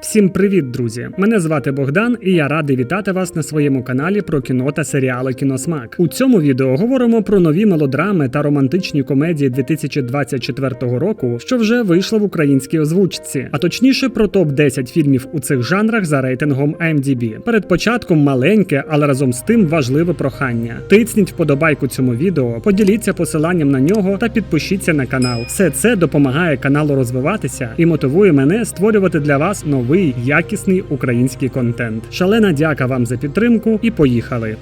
Всім привіт, друзі! Мене звати Богдан, і я радий вітати вас на своєму каналі про кіно та серіали Кіносмак. У цьому відео говоримо про нові мелодрами та романтичні комедії 2024 року, що вже вийшли в українській озвучці, а точніше про топ 10 фільмів у цих жанрах за рейтингом IMDb. Перед початком маленьке, але разом з тим важливе прохання. Тицніть вподобайку цьому відео, поділіться посиланням на нього та підпишіться на канал. Все це допомагає каналу розвиватися і мотивує мене створювати для вас новий якісний український контент. Шалена дяка вам за підтримку і поїхали.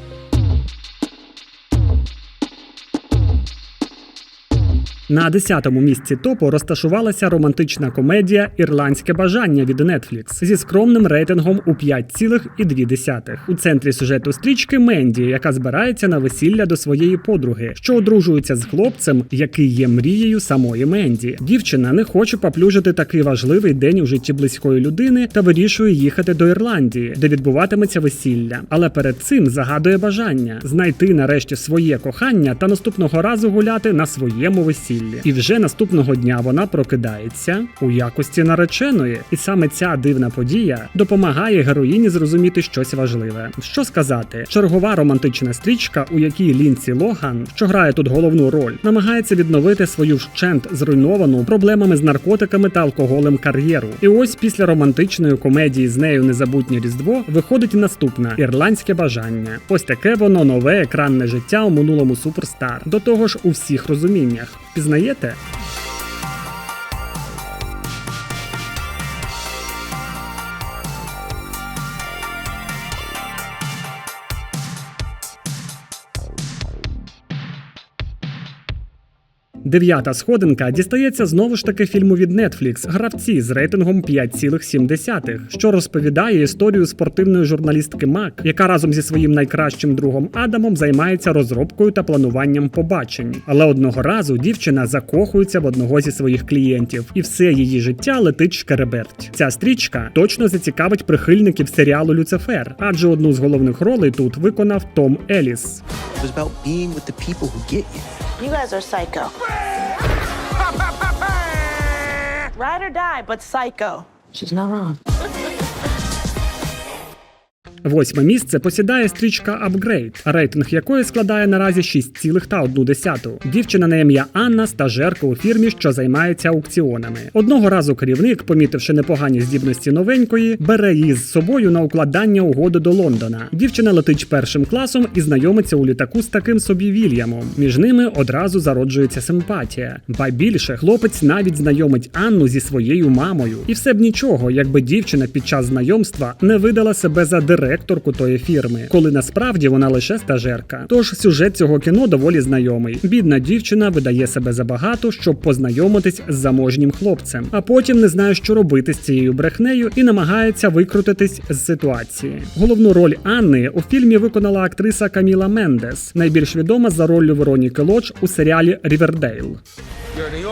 На 10-му місці топу розташувалася романтична комедія Ірландське бажання від Netflix зі скромним рейтингом у 5,2. У центрі сюжету стрічки Менді, яка збирається на весілля до своєї подруги, що одружується з хлопцем, який є мрією самої Менді. Дівчина не хоче поплюжити такий важливий день у житті близької людини та вирішує їхати до Ірландії, де відбуватиметься весілля. Але перед цим загадує бажання знайти нарешті своє кохання та наступного разу гуляти на своєму весіллі. І вже наступного дня вона прокидається у якості нареченої, і саме ця дивна подія допомагає героїні зрозуміти щось важливе. Що сказати, чергова романтична стрічка, у якій Лінсі Логан, що грає тут головну роль, намагається відновити свою вщент зруйновану проблемами з наркотиками та алкоголем кар'єру. І ось після романтичної комедії з нею Незабутнє Різдво виходить наступна ірландське бажання. Ось таке воно нове екранне життя у минулому суперстар. До того ж, у всіх розуміннях. Пізнаєте? Дев'ята сходинка дістається знову ж таки фільму від Netflix Гравці з рейтингом 5,7, що розповідає історію спортивної журналістки Мак, яка разом зі своїм найкращим другом Адамом займається розробкою та плануванням побачень. Але одного разу дівчина закохується в одного зі своїх клієнтів, і все її життя летить шкереберть. Ця стрічка точно зацікавить прихильників серіалу Люцифер, адже одну з головних ролей тут виконав Том Еліс. It was about being with the people who get you. You guys are psycho. Ride or die, but psycho. She's not wrong. Восьме місце посідає стрічка Upgrade, рейтинг якої складає наразі 6,1. Дівчина на ім'я Анна стажерка у фірмі, що займається аукціонами. Одного разу керівник, помітивши непогані здібності новенької, бере її з собою на укладання угоди до Лондона. Дівчина летить першим класом і знайомиться у літаку з таким собі Вільямом. Між ними одразу зароджується симпатія. Ба більше хлопець навіть знайомить Анну зі своєю мамою. І все б нічого, якби дівчина під час знайомства не видала себе за директорку тої фірми, коли насправді вона лише стажерка. Тож сюжет цього кіно доволі знайомий. Бідна дівчина видає себе забагато, щоб познайомитись з заможнім хлопцем, а потім не знає, що робити з цією брехнею, і намагається викрутитись з ситуації. Головну роль Анни у фільмі виконала актриса Каміла Мендес, найбільш відома за роллю Вероніки Лодж у серіалі Рівердейл. You're a New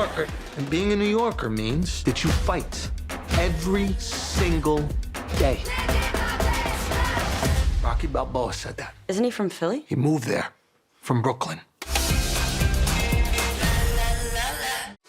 Rocky Balboa said that. Isn't he from Philly? He moved there from Brooklyn.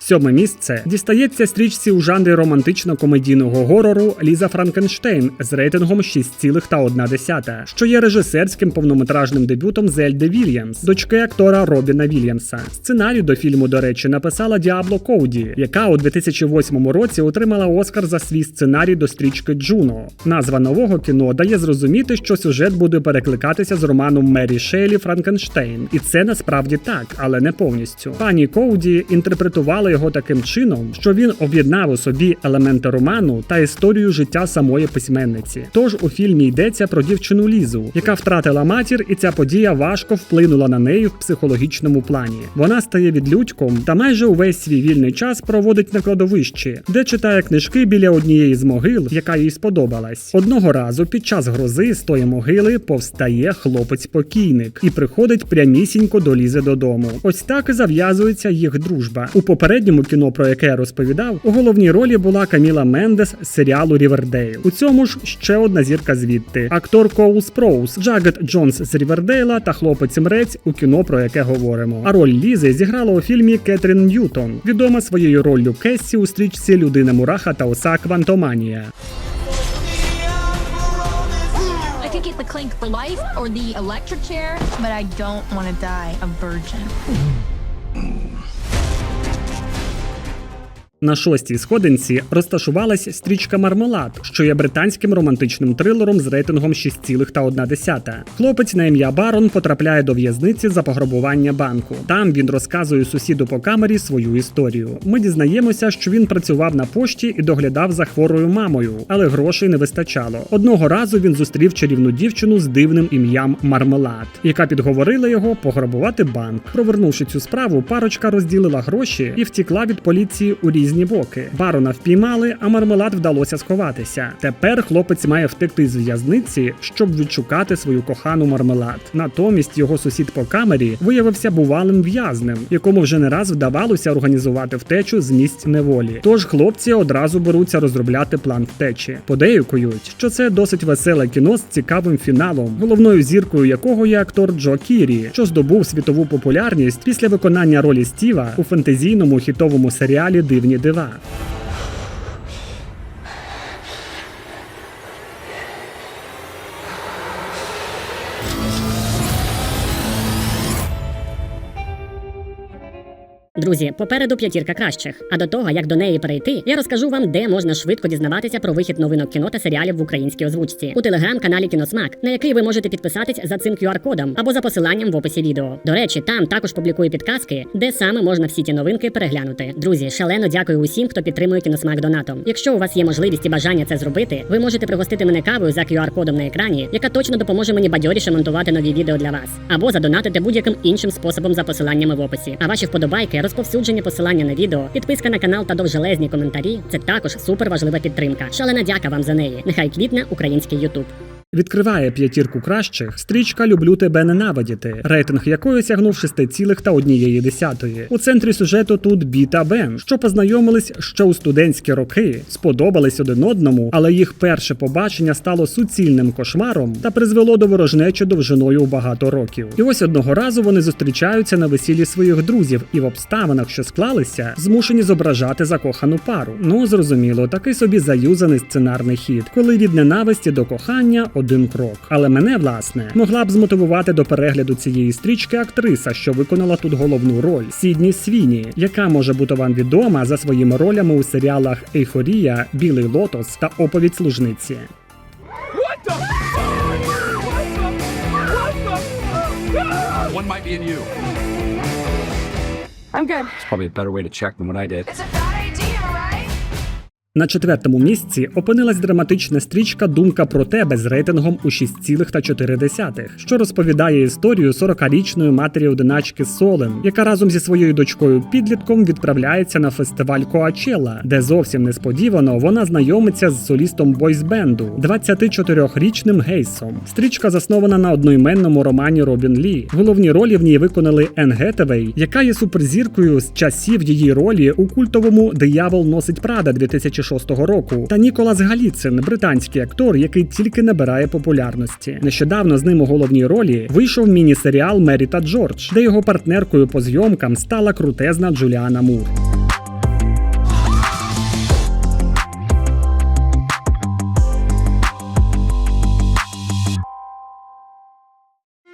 Сьоме місце дістається стрічці у жанрі романтично-комедійного горору Ліза Франкенштейн з рейтингом 6,1, що є режисерським повнометражним дебютом Зельди Вільямс, дочки актора Робіна Вільямса. Сценарій до фільму, до речі, написала Діабло Коуді, яка у 2008 році отримала Оскар за свій сценарій до стрічки Джуно. Назва нового кіно дає зрозуміти, що сюжет буде перекликатися з романом Мері Шейлі Франкенштейн, і це насправді так, але не повністю. Пані Коуді інтерпретувала його таким чином, що він об'єднав у собі елементи роману та історію життя самої письменниці. Тож у фільмі йдеться про дівчину Лізу, яка втратила матір, і ця подія важко вплинула на неї в психологічному плані. Вона стає відлюдьком та майже увесь свій вільний час проводить на кладовищі, де читає книжки біля однієї з могил, яка їй сподобалась. Одного разу під час грози з тої могили повстає хлопець-покійник і приходить прямісінько до Лізи додому. Ось так і зав'язується їх дружба. У попередньому кіно, про яке я розповідав, у головній ролі була Каміла Мендес з серіалу Рівердейл. У цьому ж ще одна зірка звідти: актор Коул Спроус, Джагет Джонс з Рівердейла та хлопець Мрець у кіно, про яке говоримо. А роль Лізи зіграла у фільмі Кетрін Ньютон, відома своєю роллю Кессі у стрічці Людина Мураха та Оса Квантоманія. get the clink for life or the electric chair, but I don't want to die a virgin. На шостій сходинці розташувалась стрічка Мармелад, що є британським романтичним трилером з рейтингом 6,1. Хлопець на ім'я Барон потрапляє до в'язниці за пограбування банку. Там він розказує сусіду по камері свою історію. Ми дізнаємося, що він працював на пошті і доглядав за хворою мамою, але грошей не вистачало. Одного разу він зустрів чарівну дівчину з дивним ім'ям Мармелад, яка підговорила його пограбувати банк. Провернувши цю справу, парочка розділила гроші і втікла від поліції у різні боки. Барона впіймали, а мармелад вдалося сховатися. Тепер хлопець має втекти з в'язниці, щоб відшукати свою кохану мармелад. Натомість його сусід по камері виявився бувалим в'язнем, якому вже не раз вдавалося організувати втечу з місць неволі. Тож хлопці одразу беруться розробляти план втечі. Подейкують, що це досить веселе кіно з цікавим фіналом, головною зіркою якого є актор Джо Кірі, що здобув світову популярність після виконання ролі Стіва у фентезійному хітовому серіалі Дивні did that. Друзі, попереду п'ятірка кращих. А до того, як до неї перейти, я розкажу вам, де можна швидко дізнаватися про вихід новинок кіно та серіалів в українській озвучці у телеграм-каналі Кіносмак, на який ви можете підписатись за цим QR-кодом або за посиланням в описі відео. До речі, там також публікую підказки, де саме можна всі ті новинки переглянути. Друзі, шалено дякую усім, хто підтримує Кіносмак донатом. Якщо у вас є можливість і бажання це зробити, ви можете пригостити мене кавою за QR-кодом на екрані, яка точно допоможе мені бадьоріше монтувати нові відео для вас, або задонатити будь-яким іншим способом за посиланнями в описі. А ваші вподобайки, розповсюдження посилання на відео, підписка на канал та довжелезні коментарі це також супер важлива підтримка. Шалена дяка вам за неї. Нехай квітне український Ютуб. Відкриває п'ятірку кращих стрічка Люблю тебе ненавидіти, рейтинг якої сягнув 6,1. У центрі сюжету тут Бі та Бен, що познайомились ще у студентські роки, сподобались один одному, але їх перше побачення стало суцільним кошмаром та призвело до ворожнечі довжиною у багато років. І ось одного разу вони зустрічаються на весіллі своїх друзів і в обставинах, що склалися, змушені зображати закохану пару. Ну зрозуміло, такий собі заюзаний сценарний хід, коли від ненависті до кохання один крок. Але мене, власне, могла б змотивувати до перегляду цієї стрічки актриса, що виконала тут головну роль Сідні Свіні, яка може бути вам відома за своїми ролями у серіалах Ейфорія, Білий Лотос та Оповідь служниці. One might be in you. I'm good. It's probably a better way to check than what I did. На четвертому місці опинилась драматична стрічка Думка про тебе з рейтингом у 6,4, що розповідає історію 40-річної матері одиначки Солен, яка разом зі своєю дочкою підлітком відправляється на фестиваль Коачела, де зовсім несподівано вона знайомиться з солістом бойсбенду 24-річним Гейсом. Стрічка заснована на одноіменному романі Робін Лі. Головні ролі в ній виконали Ен Гетевей, яка є суперзіркою з часів її ролі у культовому Диявол носить Прада 2006 року, та Ніколас Галіцин, британський актор, який тільки набирає популярності. Нещодавно з ним у головній ролі вийшов міні-серіал Мері та Джордж, де його партнеркою по зйомкам стала крутезна Джуліана Мур.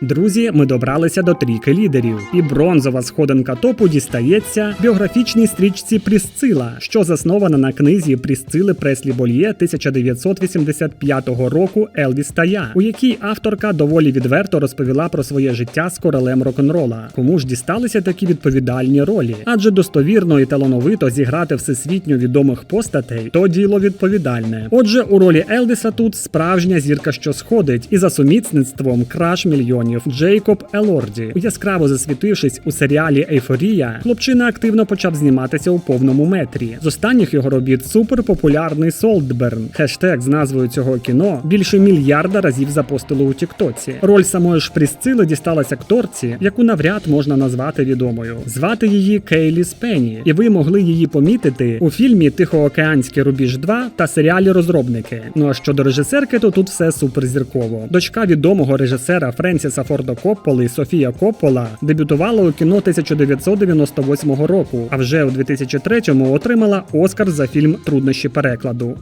Друзі, ми добралися до трійки лідерів, і бронзова сходинка топу дістається біографічній стрічці Прісцила, що заснована на книзі Прісцили Преслі Больє 1985 року Елвіс та я, у якій авторка доволі відверто розповіла про своє життя з королем рок-н-рола. Кому ж дісталися такі відповідальні ролі? Адже достовірно і талановито зіграти всесвітньо відомих постатей то діло відповідальне. Отже, у ролі Елвіса тут справжня зірка, що сходить, і за сумісництвом краш мільйонів Джейкоб Елорді. Яскраво засвітившись у серіалі Ейфорія, хлопчина активно почав зніматися у повному метрі. З останніх його робіт суперпопулярний Солтберн. Хештег з назвою цього кіно більше мільярда разів запостили у Тіктоці. Роль самої ж Прісцили дісталась акторці, яку навряд можна назвати відомою. Звати її Кейлі Спені, і ви могли її помітити у фільмі Тихоокеанський рубіж 2 та серіалі Розробники. Ну а щодо режисерки, то тут все суперзірково. Дочка відомого режисера Френсіса Френсіса Форда Копполи Софія Коппола дебютувала у кіно 1998 року, а вже у 2003-му отримала Оскар за фільм Труднощі перекладу.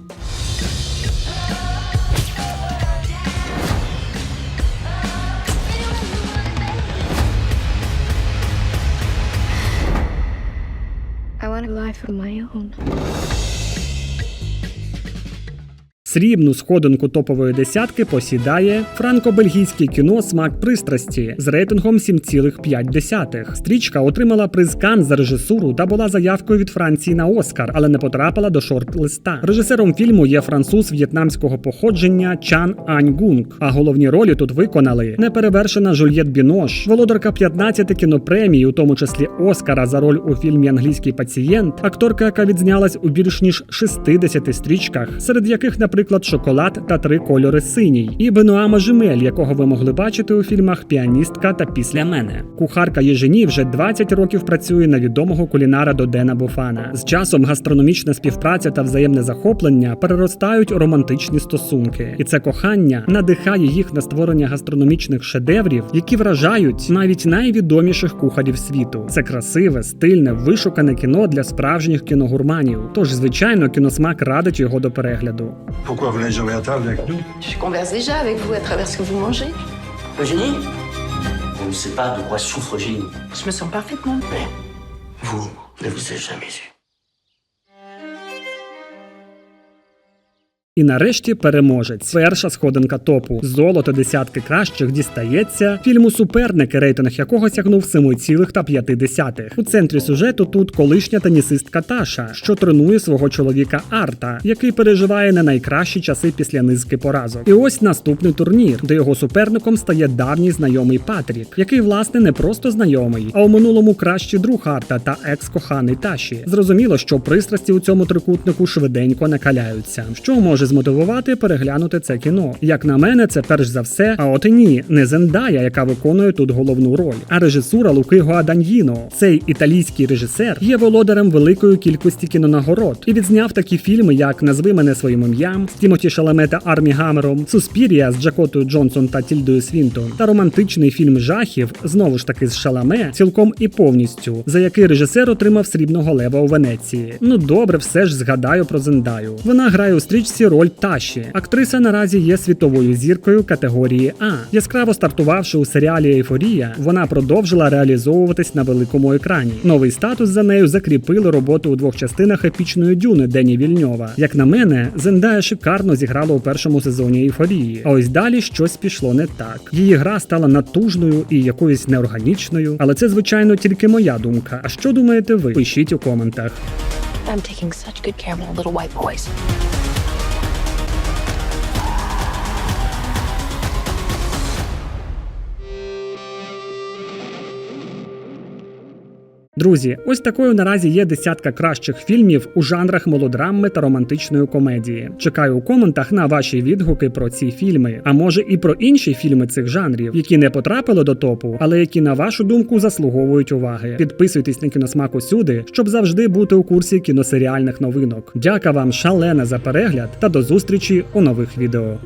I want a life of my own. Срібну сходинку топової десятки посідає франко-бельгійське кіно Смак пристрасті з рейтингом 7,5. Стрічка отримала приз Кан за режисуру та була заявкою від Франції на Оскар, але не потрапила до шорт-листа. Режисером фільму є француз в'єтнамського походження Чан Ань Гунг. А головні ролі тут виконали неперевершена Жульєт Бінош, володарка 15 кінопремій, у тому числі Оскара за роль у фільмі Англійський пацієнт, акторка, яка відзнялась у більш ніж 60 стрічках, серед яких, наприклад, шоколад та три кольори синій, і Бенуа Мажемель, якого ви могли бачити у фільмах Піаністка та Після мене. Кухарка Єжені вже 20 років працює на відомого кулінара Додена Буфана. З часом гастрономічна співпраця та взаємне захоплення переростають у романтичні стосунки, і це кохання надихає їх на створення гастрономічних шедеврів, які вражають навіть найвідоміших кухарів світу. Це красиве, стильне, вишукане кіно для справжніх кіногурманів. Тож, звичайно, кіносмак радить його до перегляду. Pourquoi vous n'êtes jamais à table avec nous? Je converse déjà avec vous à travers ce que vous mangez. Eugénie? On ne sait pas de quoi souffre Eugénie. Je me sens parfaitement. Mais vous ne vous êtes jamais eu. І нарешті переможець. Перша сходинка топу. Золото десятки кращих дістається фільму суперники, рейтинг якого сягнув 7,5. У центрі сюжету тут колишня тенісистка Таша, що тренує свого чоловіка Арта, який переживає не найкращі часи після низки поразок. І ось наступний турнір, де його суперником стає давній знайомий Патрік, який власне не просто знайомий, а у минулому кращий друг Арта та екс-коханий Таші. Зрозуміло, що пристрасті у цьому трикутнику швиденько накаляються, що може змотивувати переглянути це кіно. Як на мене, це перш за все, а от і ні, не Зендая, яка виконує тут головну роль, а режисура Луки Гуаданьїно. Цей італійський режисер є володарем великої кількості кінонагород і відзняв такі фільми, як Назви мене своїм ім'ям з Тімоті Шаламе та Армі Гамером, Суспірія з Джакотою Джонсон та Тільдою Свінтон, та романтичний фільм жахів знову ж таки з Шаламе, цілком і повністю, за який режисер отримав срібного лева у Венеції. Ну добре, все ж згадаю про Зендаю. Вона грає у стрічці роль Таші. Актриса наразі є світовою зіркою категорії А. Яскраво стартувавши у серіалі Ейфорія, вона продовжила реалізовуватись на великому екрані. Новий статус за нею закріпили роботу у двох частинах епічної дюни Дені Вільньова. Як на мене, Зендая шикарно зіграла у першому сезоні Ейфорії. А ось далі щось пішло не так. Її гра стала натужною і якоюсь неорганічною, але це звичайно тільки моя думка. А що думаєте ви? Пишіть у коментах. I'm taking such good care of little white boys. Друзі, ось такою наразі є десятка кращих фільмів у жанрах мелодрами та романтичної комедії. Чекаю у коментах на ваші відгуки про ці фільми, а може і про інші фільми цих жанрів, які не потрапили до топу, але які, на вашу думку, заслуговують уваги. Підписуйтесь на кіносмак усюди, щоб завжди бути у курсі кіносеріальних новинок. Дяка вам шалена за перегляд та до зустрічі у нових відео.